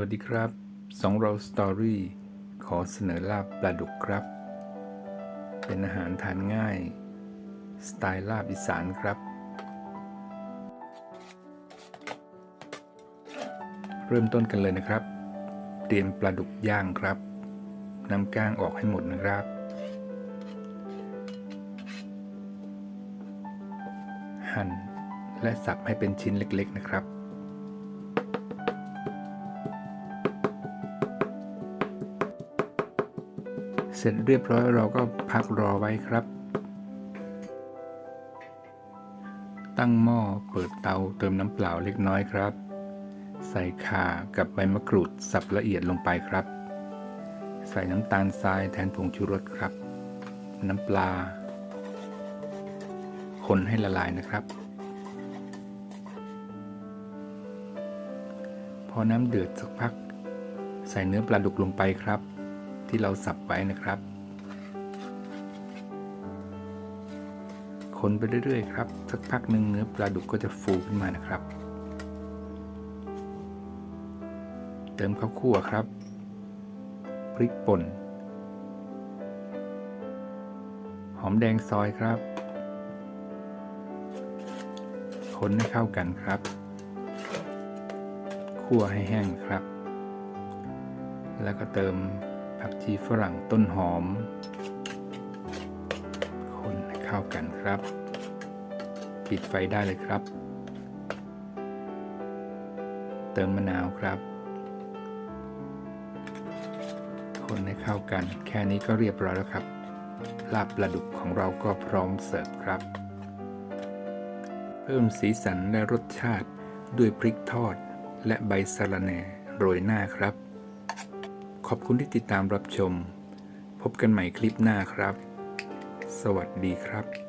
วัสดีครับสองเราสตอรี่ขอเสนอลาบปลาดุกครับ เป็นอาหารทานง่าย สไตล์ลาบอีสานครับ เริ่มต้นกันเลยนะครับ เตรียมปลาดุกย่างครับนำก้างออกให้หมดนะครับ หั่นและสับให้เป็นชิ้นเล็กๆนะครับ เสร็จเรียบร้อยเราก็พักรอไว้ครับ ตั้งหม้อเปิดเตาเติมน้ำเปล่าเล็กน้อยครับ ใส่ข่ากับใบมะกรูดสับละเอียดลงไปครับ ใส่น้ำตาลทรายแทนผงชูรสครับ น้ำปลา คนให้ละลายนะครับ พอน้ำเดือดสักพัก ใส่เนื้อปลาดุกลงไปครับ ที่เราสับไว้นะครับ คนไปเรื่อยๆครับ สักพักหนึ่งเนื้อปลาดุกก็จะฟูขึ้นมานะครับ เติมข้าวคั่วครับ พริกป่น หอมแดงซอยครับ คนให้เข้ากันครับคั่วให้แห้งครับ แล้วก็เติม ผักชีฝรั่งต้นหอม คนให้เข้ากันครับ ปิดไฟได้เลยครับ เติมมะนาวครับ คนให้เข้ากัน แค่นี้ก็เรียบร้อยแล้วครับลาบปลาดุกของเราก็พร้อมเสิร์ฟครับ เพิ่มสีสันและรสชาติด้วยพริกทอดและใบสะระแหน่โรยหน้าครับ ขอบคุณที่ติดตามรับชม พบกันใหม่คลิปหน้าครับ สวัสดีครับ